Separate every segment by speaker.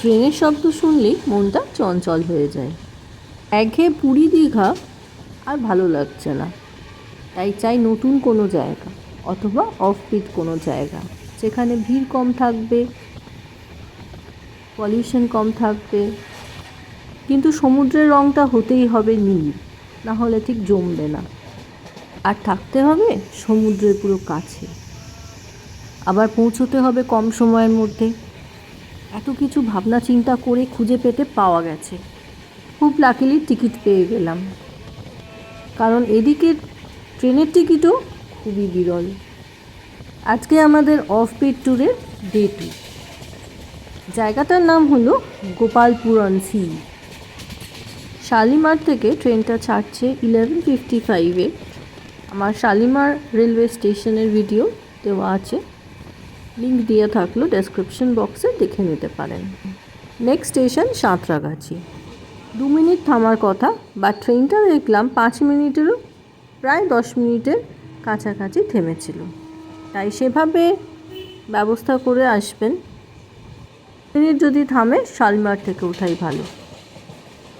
Speaker 1: ট্রেনের শব্দ শুনলেই মনটা চঞ্চল হয়ে যায়। একঘেয়ে পুরী দীঘা আর ভালো লাগছে না। তাই চাই নতুন কোনো জায়গা অথবা অফবিট কোনো জায়গা যেখানে ভিড় কম থাকবে পলিউশন কম থাকবে। কিন্তু সমুদ্রের রঙটা হতেই হবে নীল, না হলে ঠিক জমবে না। আর থাকতে হবে সমুদ্রের পুরো কাছে। আবার পৌঁছতে হবে কম সময়ের মধ্যে। এত কিছু ভাবনা চিন্তা করে খুঁজে পেতে পাওয়া গেছে। খুব লাকিলি টিকিট পেয়ে গেলাম। কারণ এদিকে ট্রেনের টিকিটও খুবই বিরল। আজকে আমাদের অফ বিট ট্যুরের ডে টু জায়গাটার নাম হলো গোপালপুরন সি শালিমার থেকে ট্রেনটা ছাড়ছে ইলেভেন ফিফটি ফাইভে আমার শালিমার রেলওয়ে স্টেশনের ভিডিও দেওয়া আছে। লিঙ্ক দিয়ে থাকল ডেসক্রিপশন বক্সে দেখে নিতে পারেন। Next station Santragachhi. দু মিনিট থামার কথা, বা ট্রেনটা দেখলাম পাঁচ মিনিটেরও, প্রায় দশ মিনিটের কাছাকাছি থেমেছিল। তাই সেভাবে ব্যবস্থা করে আসবেন। মিনিট যদি থামে, শালমার থেকে ওঠাই ভালো।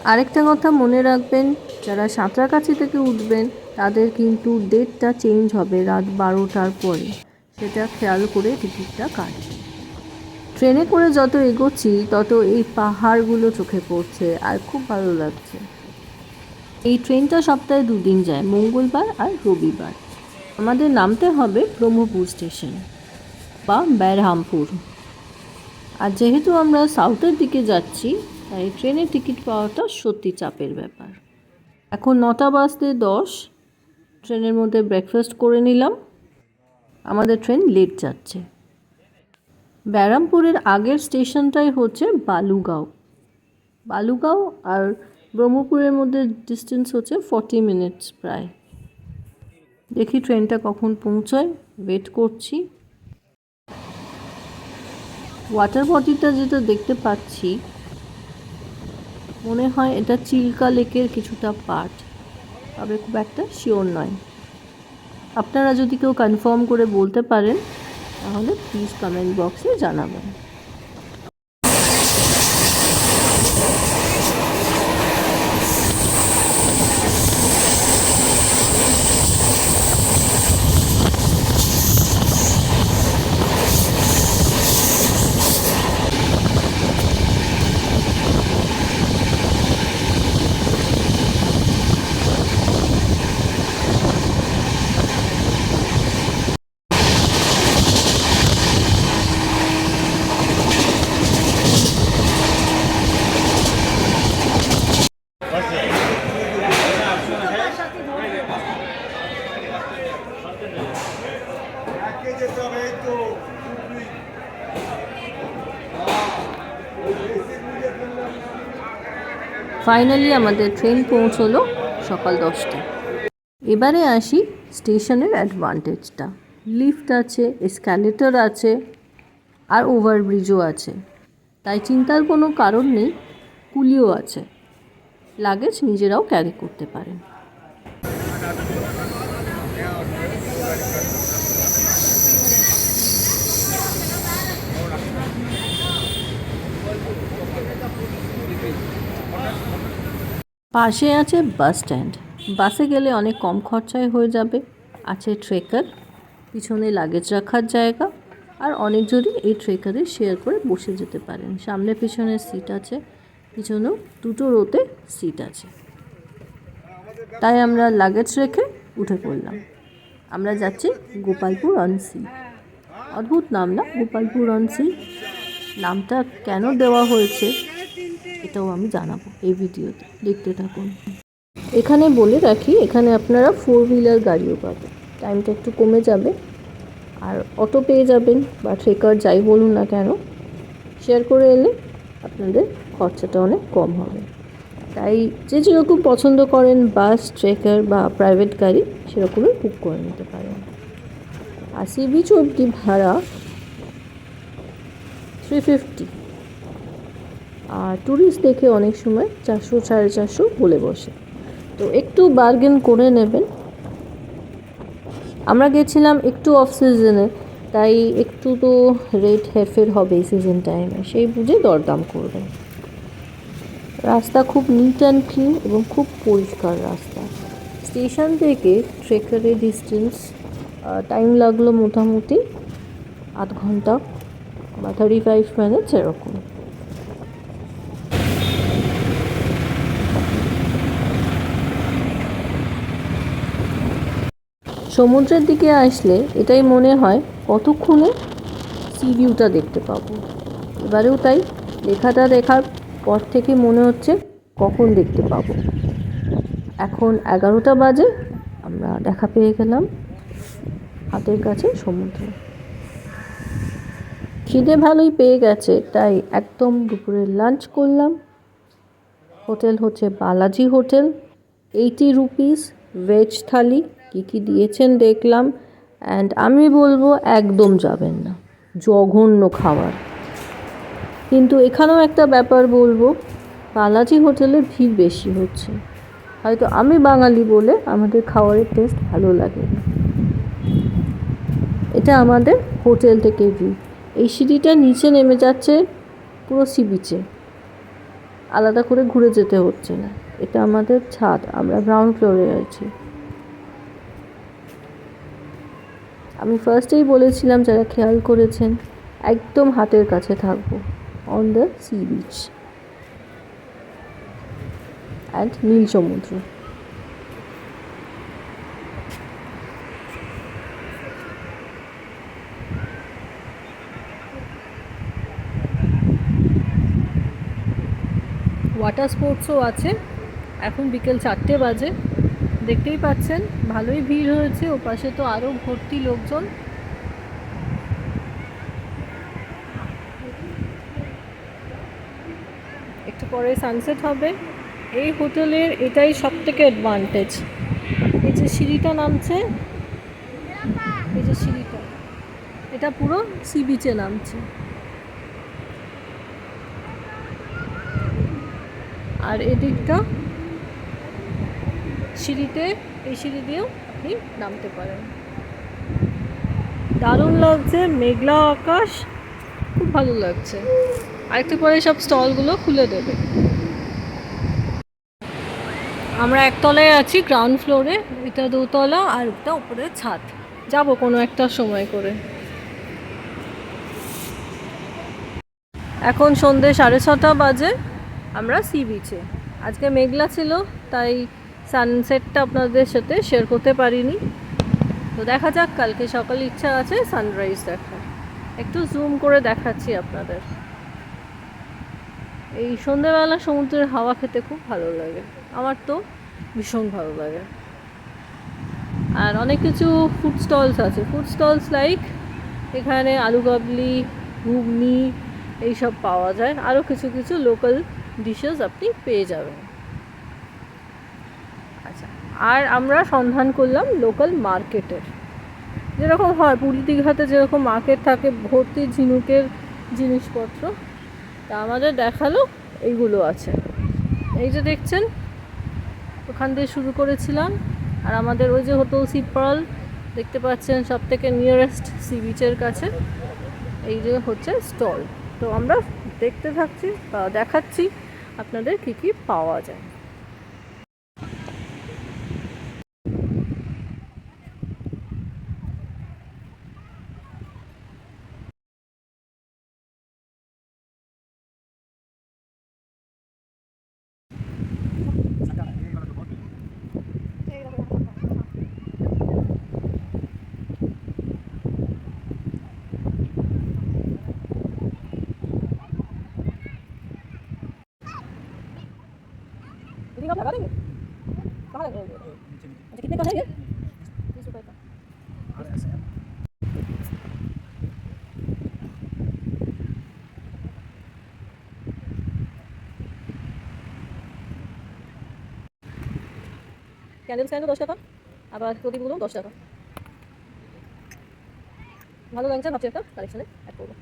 Speaker 1: আরেকটা কথা মনে রাখবেন, যারা সাঁতরাগাছি থেকে উঠবেন, তাদের কিন্তু ডেটটা চেঞ্জ হবে রাত বারোটার পরে। সেটা খেয়াল করে টিকিটটা কাটবেন ট্রেনে করে যত এগোচ্ছি, তত এই পাহাড়গুলো চোখে পড়ছে আর খুব ভালো লাগছে। এই ট্রেনটা সপ্তাহে দুদিন যায়, মঙ্গলবার আর রবিবার। আমাদের নামতে হবে ব্রহ্মপুর স্টেশন বা ব্যারহামপুর। আর যেহেতু আমরা সাউথের দিকে যাচ্ছি, তাই ট্রেনের টিকিট পাওয়াটা সত্যি চাপের ব্যাপার। এখন নটা বাজতে দশ, ট্রেনের মধ্যে ব্রেকফাস্ট করে নিলাম। আমাদের ট্রেন লেট যাচ্ছে। ব্যারামপুরের আগের স্টেশনটাই হচ্ছে বালুগাঁও। বালুগাঁও আর ব্রহ্মপুরের মধ্যে ডিস্টেন্স হচ্ছে ফর্টি মিনিটস প্রায়। দেখি ট্রেনটা কখন পৌঁছায়। ওয়েট করছি। ওয়াটার বডিটা যেটা দেখতে পাচ্ছি, মনে হয় এটা চিল্কা লেকের কিছুটা পার্ট তবে খুব একটা শিওর নয়। আপনারা যদি কেউ কনফার্ম করে বলতে পারেন তাহলে প্লিজ কমেন্ট বক্সে জানাবেন। ফাইনালি আমাদের ট্রেন পৌঁছলো সকাল দশটায়। এবারে আসি স্টেশনের অ্যাডভান্টেজটা লিফট আছে এসক্যালেটর আছে, আর ওভারব্রিজও আছে। তাই চিন্তার কোনো কারণ নেই, কুলিও আছে। লাগেজ নিজেরাও ক্যারি করতে পারেন। পাশে আছে বাস স্ট্যান্ড। বাসে গেলে অনেক কম খরচায় হয়ে যাবে। আছে ট্রেকার, পিছনে লাগেজ রাখার জায়গা আর অনেক অনেকজনই এই ট্রেকারে শেয়ার করে বসে যেতে পারেন। সামনে পিছনে সিট আছে, পিছনেও দুটো রোতে সিট আছে। তাই আমরা লাগেজ রেখে উঠে পড়লাম। আমরা যাচ্ছি গোপালপুর অনসি অদ্ভুত নাম না গোপালপুর অনসি নামটা কেন দেওয়া হয়েছে? এটাও আমি জানাব এই ভিডিওতে, দেখতে থাকুন। এখানে বলে রাখি, এখানে আপনারা ফোর হুইলার গাড়িও পাবেন। টাইমটা একটু কমে যাবে, আর অটো পেয়ে যাবেন, বা ট্রেকার যাই বলুন না কেন শেয়ার করে এলে আপনাদের খরচাটা অনেক কম হবে। তাই যে যেরকম পছন্দ করেন বাস ট্রেকার বা প্রাইভেট গাড়ি, সেরকমই বুক করে নিতে পারেন। আর সি বিচ অবধি ভাড়া থ্রি ফিফটি আর ট্যুরিস্ট দেখে অনেক সময় চারশো, সাড়ে চারশো বলে বসে। তো একটু বার্গেন করে নেবেন। আমরা গেছিলাম একটু অফ সিজনে তাই একটু তো রেট হেরফের হবে সিজন টাইমে সেই বুঝে দরদাম করবেন। রাস্তা খুব নিট অ্যান্ড ক্লিন এবং খুব পরিষ্কার রাস্তা। স্টেশন থেকে ট্রেকারের ডিস্টেন্স টাইম লাগল মোটামুটি আধ ঘণ্টা বা থার্টি ফাইভ মিনিটস এরকম। সমুদ্রের দিকে আসলে এটাই মনে হয় কতক্ষণে সি ভিউটা দেখতে পাবো। এবারেও তাই লেখাটা দেখার পর থেকে মনে হচ্ছে কখন দেখতে পাবো। এখন এগারোটা বাজে, আমরা দেখা পেয়ে গেলাম হাতের কাছে সমুদ্র। খিদে ভালোই পেয়ে গেছে, তাই একদম দুপুরে লাঞ্চ করলাম। হোটেল হচ্ছে Balaji hotel eighty rupees veg thali. কী কী দিয়েছেন দেখলাম। অ্যান্ড আমি বলব একদম যাবেন না, জঘন্য খাবার। কিন্তু এখানেও একটা ব্যাপার বলব, বালাজি হোটেলে ভিড় বেশি হচ্ছে। হয়তো আমি বাঙালি বলে আমাদের খাবারের টেস্ট ভালো লাগে এটা আমাদের হোটেল থেকে ভিউ এই সিঁড়িটা নিচে নেমে যাচ্ছে পুরো সি বিচে। আলাদা করে ঘুরে যেতে হচ্ছে না। এটা আমাদের ছাদ, আমরা গ্রাউন্ড ফ্লোরে আছি। আমি ফার্স্টেই বলেছিলাম যারা খেয়াল করেছেন, একদম হাতের কাছে থাকব on the sea beach and নীল সমুদ্র। ওয়াটার স্পোর্টসও আছে। এখন বিকেল চারটে বাজে। দেখতেই পাচ্ছেন, ভালোই ভিড় হয়েছে ও পাশে তো আরও ভর্তি লোকজন। একটু পরে সানসেট হবে। এই হোটেলের এটাই সব থেকে অ্যাডভান্টেজ এই যে সিঁড়িটা নামছে, এই যে সিঁড়িটা, এটা পুরো সি বিচে নামছে। আর এদিকটা সিঁড়িতে এই সিঁড়ি দিয়েও আপনি নামতে পারেন। দারুণ লাগছে মেঘলা আকাশ। খুব ভালো লাগছে। আরেকটু পরে সব স্টলগুলো খুলে দেবে। আমরা একতলায় আছি গ্রাউন্ড ফ্লোরে। এটা দোতলা আর এটা উপরে ছাদ। যাব কোনো একটা সময় করে। এখন সন্ধে সাড়ে ছটা বাজে আমরা সি বিচে। আজকে মেঘলা ছিল তাই সানসেটটা আপনাদের সাথে শেয়ার করতে পারিনি। তো দেখা যাক, কালকে সকালে ইচ্ছা আছে সানরাইজ দেখার একটু জুম করে দেখাচ্ছি আপনাদের। এই সন্ধেবেলা সমুদ্রের হাওয়া খেতে খুব ভালো লাগে। আমার তো ভীষণ ভালো লাগে। আর অনেক কিছু ফুড স্টলস আছে। ফুড স্টলস লাইক এখানে আলু কাবলি ঘুগনি, এইসব পাওয়া যায়। আরও কিছু কিছু লোকাল ডিশেস আপনি পেয়ে যাবেন। আর আমরা সন্ধান করলাম লোকাল মার্কেটের যেরকম হয়, পুরী দীঘাতে যেরকম মার্কেট থাকে, ভর্তি ঝিনুকের জিনিসপত্র, তা আমাদের দেখাল, এইগুলো আছে। এই যে দেখছেন, ওখান দিয়ে শুরু করেছিলাম, আর আমাদের ওই যে হোটেল সিপাল দেখতে পাচ্ছেন সব থেকে নিয়ারেস্ট সি বিচের কাছে, এই যে হচ্ছে স্টল তো আমরা দেখতে থাকছি বা দেখাচ্ছি, আপনাদের কী কী পাওয়া যায়। दीदी आप लगा देंगे कहाँ लगाओगे अच्छा कितने का है ये तीस रुपये का ক্যান্ডেল স্ট্যান্ডও দশ টাকা আবার প্রদীপগুলো দশ টাকা ভালো লাগছে ভাবছি একটা কালেকশনে অ্যাড করবো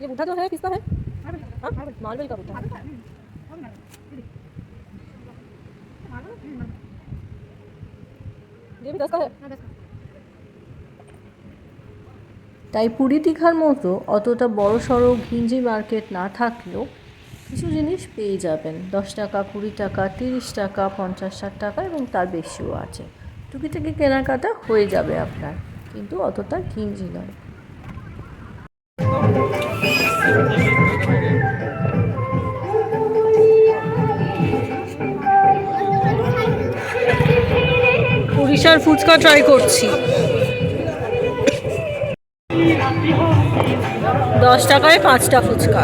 Speaker 1: ये बूढ़ा जो है किसका है हाँ मार्बल का बूढ़ा ये भी दस का है তাই পুরী দীঘার মতো অতটা বড় সড়ো ঘিঞ্জি মার্কেট না থাকলেও কিছু জিনিস পেয়ে যাবেন দশ টাকা কুড়ি টাকা তিরিশ টাকা পঞ্চাশ ষাট টাকা এবং তার বেশিও আছে টুকিটাকি কেনাকাটা হয়ে যাবে আপনার কিন্তু অতটা ঘিঞ্জি নয় উড়িষ্যার ফুচকা ট্রাই করছি। দশ টাকায় পাঁচটা ফুচকা।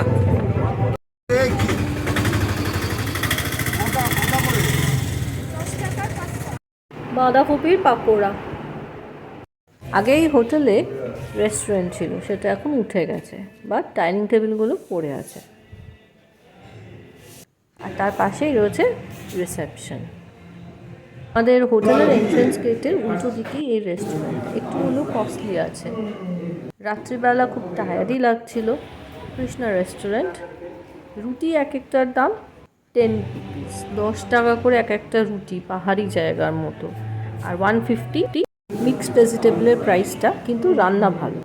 Speaker 1: বাঁধাকপির পাকোড়া। আগে এই হোটেলে রেস্টুরেন্ট ছিল, সেটা এখন উঠে গেছে, বাট ডাইনিং টেবিলগুলো পড়ে আছে। আর তার পাশেই রয়েছে রিসেপশন। আমাদের হোটেলের এন্ট্রেন্স গেটের উল্টো দিকেই এই রেস্টুরেন্ট, একটু হলেও কস্টলি আছে। রাত্রিবেলা খুব টায়ার্ডই লাগছিল। কৃষ্ণা রেস্টুরেন্ট, রুটি এক একটার দাম টেন দশ টাকা করে এক একটা রুটি, পাহাড়ি জায়গার মতো। আর ওয়ান ফিফটি মিক্সড ভেজিটেবলের প্রাইসটা কিন্তু রান্না ভালো।